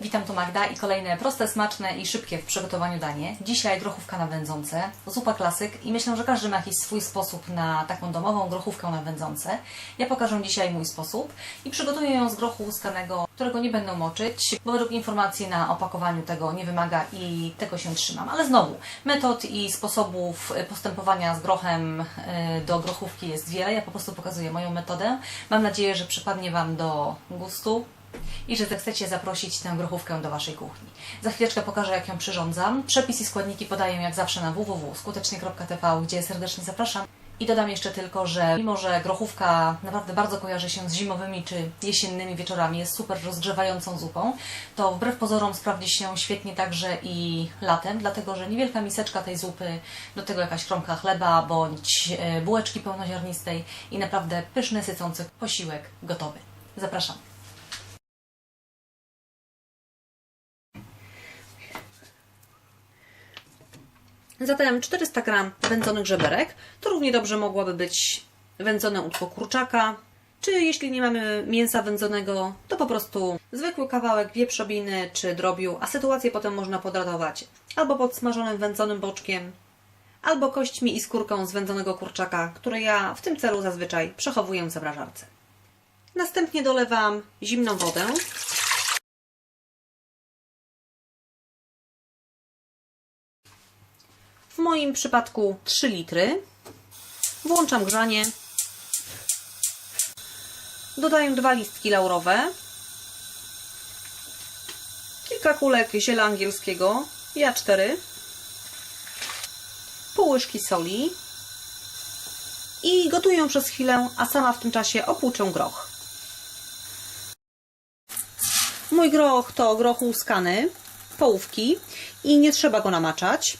Witam, tu Magda i kolejne proste, smaczne i szybkie w przygotowaniu danie. Dzisiaj grochówka na wędzące, zupa klasyk i myślę, że każdy ma jakiś swój sposób na taką domową grochówkę na wędzące. Ja pokażę dzisiaj mój sposób i przygotuję ją z grochu łuskanego, którego nie będę moczyć, bo według informacji na opakowaniu tego nie wymaga i tego się trzymam. Ale znowu, metod i sposobów postępowania z grochem y, do grochówki jest wiele. Ja po prostu pokazuję moją metodę. Mam nadzieję, że przypadnie Wam do gustu i że zechcecie zaprosić tę grochówkę do Waszej kuchni. Za chwileczkę pokażę, jak ją przyrządzam. Przepis i składniki podaję jak zawsze na www.skutecznie.tv, gdzie serdecznie zapraszam. I dodam jeszcze tylko, że mimo, że grochówka naprawdę bardzo kojarzy się z zimowymi czy jesiennymi wieczorami, jest super rozgrzewającą zupą, to wbrew pozorom sprawdzi się świetnie także i latem, dlatego że niewielka miseczka tej zupy, do tego jakaś kromka chleba bądź e, bułeczki pełnoziarnistej i naprawdę pyszny, sycący posiłek gotowy. Zapraszam. Zatem 400 gram wędzonych żeberek. To równie dobrze mogłaby być wędzone łódko kurczaka. Czy jeśli nie mamy mięsa wędzonego, to po prostu zwykły kawałek wieprzowiny czy drobiu, a sytuację potem można podratować albo podsmażonym wędzonym boczkiem, albo kośćmi i skórką z wędzonego kurczaka, które ja w tym celu zazwyczaj przechowuję w zamrażarce. Następnie dolewam zimną wodę moim przypadku 3 litry. Włączam grzanie. Dodaję dwa listki laurowe. Kilka kulek ziela angielskiego. Ja 4. Pół łyżki soli. I gotuję przez chwilę, a sama w tym czasie opłuczę groch. Mój groch to groch łuskany, połówki i nie trzeba go namaczać.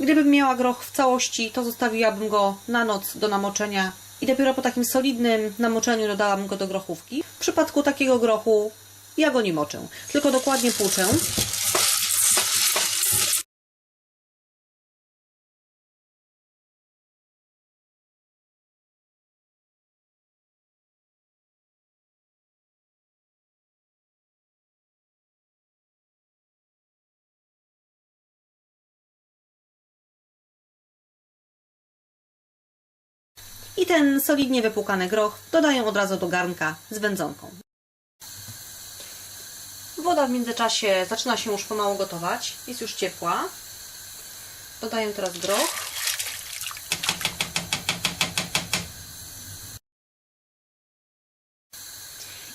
Gdybym miała groch w całości, to zostawiłabym go na noc do namoczenia i dopiero po takim solidnym namoczeniu dodałam go do grochówki. W przypadku takiego grochu ja go nie moczę, tylko dokładnie płuczę. I ten solidnie wypłukany groch dodaję od razu do garnka z wędzonką. Woda w międzyczasie zaczyna się już pomału gotować. Jest już ciepła. Dodaję teraz groch.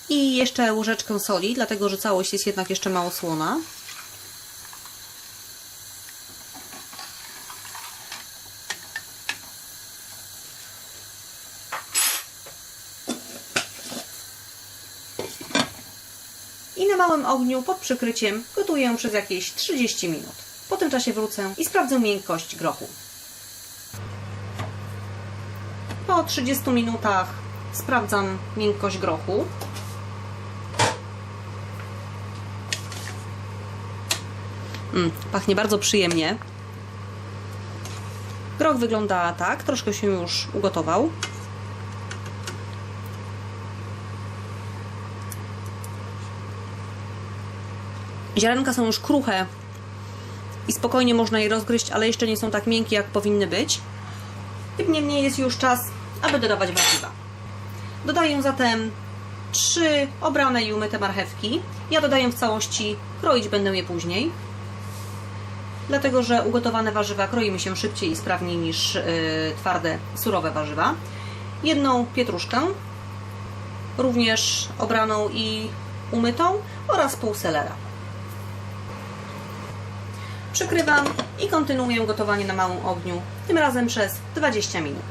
I jeszcze łyżeczkę soli, dlatego że całość jest jednak jeszcze mało słona. Ogniu pod przykryciem gotuję przez jakieś 30 minut. Po tym czasie wrócę i sprawdzę miękkość grochu. Po 30 minutach sprawdzam miękkość grochu. Mm, pachnie bardzo przyjemnie. Groch wygląda tak, troszkę się już ugotował. Ziarenka są już kruche i spokojnie można je rozgryźć, ale jeszcze nie są tak miękkie, jak powinny być. Tym niemniej jest już czas, aby dodawać warzywa. Dodaję zatem trzy obrane i umyte marchewki. Ja dodaję w całości, kroić będę je później. Dlatego, że ugotowane warzywa kroimy się szybciej i sprawniej niż yy, twarde, surowe warzywa. Jedną pietruszkę, również obraną i umytą oraz pół selera. Przykrywam i kontynuuję gotowanie na małym ogniu, tym razem przez 20 minut.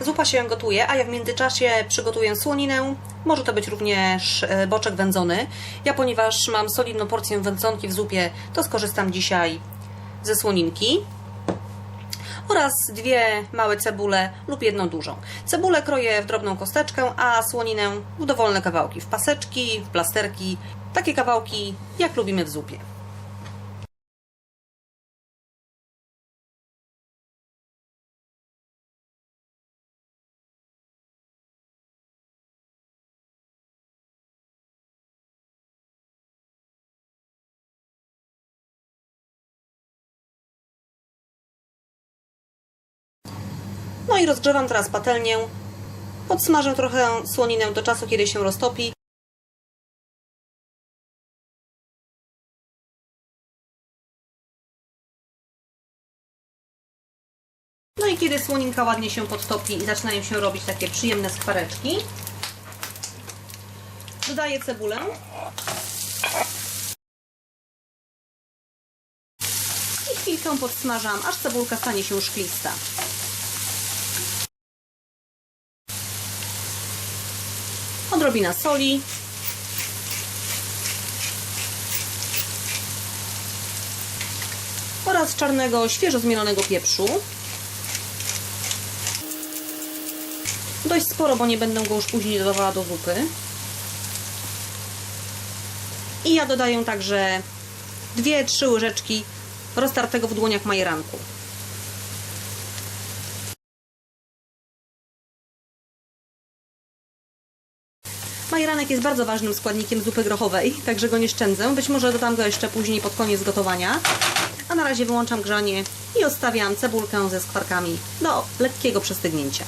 Zupa się gotuje, a ja w międzyczasie przygotuję słoninę. Może to być również e, boczek wędzony. Ja, ponieważ mam solidną porcję wędzonki w zupie, to skorzystam dzisiaj ze słoninki. Oraz dwie małe cebule lub jedną dużą. Cebulę kroję w drobną kosteczkę, a słoninę w dowolne kawałki, w paseczki, w plasterki. Takie kawałki, jak lubimy w zupie. I rozgrzewam teraz patelnię. Podsmażę trochę słoninę do czasu, kiedy się roztopi. No i kiedy słoninka ładnie się podtopi i zaczynają się robić takie przyjemne skwareczki, dodaję cebulę. I chwilkę podsmażam, aż cebulka stanie się szklista. Odrobina soli. Oraz czarnego, świeżo zmielonego pieprzu. Dość sporo, bo nie będę go już później dodawała do zupy. I ja dodaję także 2-3 łyżeczki roztartego w dłoniach majeranku. Majeranek jest bardzo ważnym składnikiem zupy grochowej, także go nie szczędzę. Być może dodam go jeszcze później pod koniec gotowania. A na razie wyłączam grzanie i odstawiam cebulkę ze skwarkami do lekkiego przestygnięcia.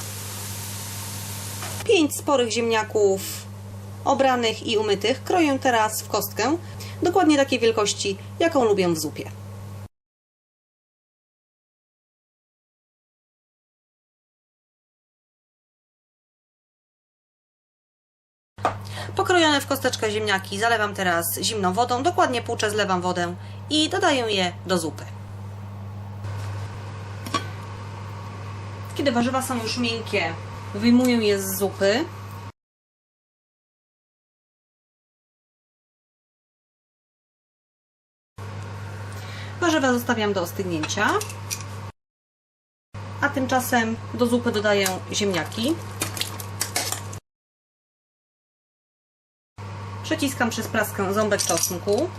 5 sporych ziemniaków obranych i umytych kroję teraz w kostkę, dokładnie takiej wielkości, jaką lubię w zupie. Pokrojone w kosteczkę ziemniaki zalewam teraz zimną wodą, dokładnie płuczę zlewam wodę i dodaję je do zupy. Kiedy warzywa są już miękkie, wyjmuję je z zupy. Warzywa zostawiam do ostygnięcia. A tymczasem do zupy dodaję ziemniaki. Przeciskam przez praskę ząbek czosnku.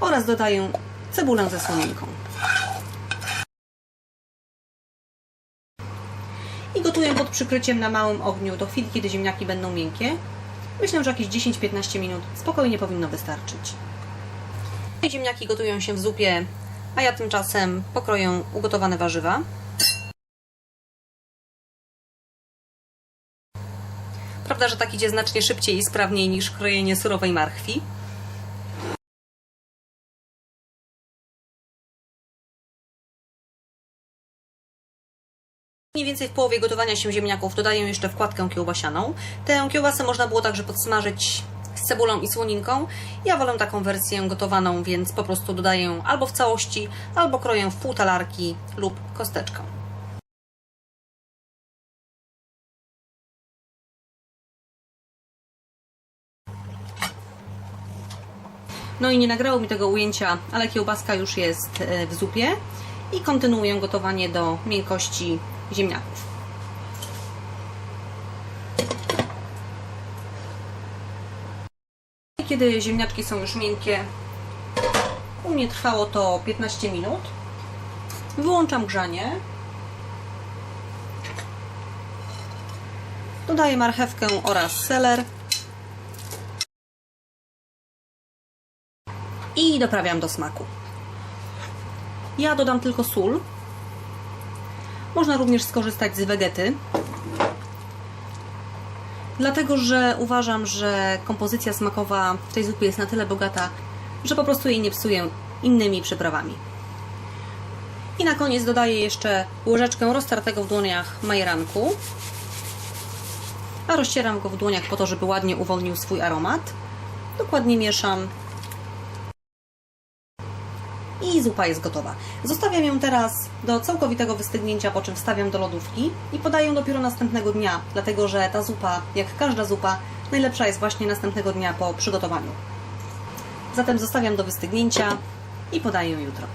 Oraz dodaję cebulę ze słoninką. I gotuję pod przykryciem na małym ogniu do chwili, kiedy ziemniaki będą miękkie. Myślę, że jakieś 10-15 minut spokojnie powinno wystarczyć. Ziemniaki gotują się w zupie, a ja tymczasem pokroję ugotowane warzywa. Prawda, że tak idzie znacznie szybciej i sprawniej niż krojenie surowej marchwi. Mniej więcej w połowie gotowania się ziemniaków dodaję jeszcze wkładkę kiełbasianą. Tę kiełbasę można było także podsmażyć z cebulą i słoninką. Ja wolę taką wersję gotowaną, więc po prostu dodaję albo w całości, albo kroję w pół talarki lub kosteczkę. No i nie nagrało mi tego ujęcia, ale kiełbaska już jest e, w zupie i kontynuuję gotowanie do miękkości ziemniaków. Kiedy ziemniaczki są już miękkie, u mnie trwało to 15 minut. Wyłączam grzanie. Dodaję marchewkę oraz seler. I doprawiam do smaku. Ja dodam tylko sól. Można również skorzystać z wegety. Dlatego, że uważam, że kompozycja smakowa w tej zupie jest na tyle bogata, że po prostu jej nie psuję innymi przyprawami. I na koniec dodaję jeszcze łyżeczkę roztartego w dłoniach majeranku. A rozcieram go w dłoniach po to, żeby ładnie uwolnił swój aromat. Dokładnie mieszam i zupa jest gotowa. Zostawiam ją teraz do całkowitego wystygnięcia, po czym wstawiam do lodówki i podaję dopiero następnego dnia, dlatego że ta zupa, jak każda zupa, najlepsza jest właśnie następnego dnia po przygotowaniu. Zatem zostawiam do wystygnięcia i podaję jutro.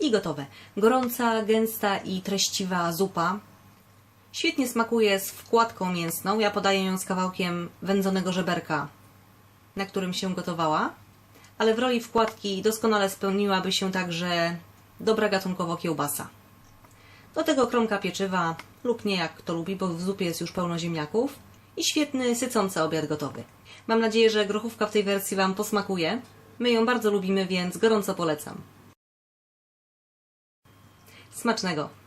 I gotowe. Gorąca, gęsta i treściwa zupa. Świetnie smakuje z wkładką mięsną. Ja podaję ją z kawałkiem wędzonego żeberka, na którym się gotowała ale w roli wkładki doskonale spełniłaby się także dobra gatunkowo kiełbasa. Do tego kromka pieczywa lub nie jak kto lubi, bo w zupie jest już pełno ziemniaków i świetny, sycący obiad gotowy. Mam nadzieję, że grochówka w tej wersji Wam posmakuje. My ją bardzo lubimy, więc gorąco polecam. Smacznego!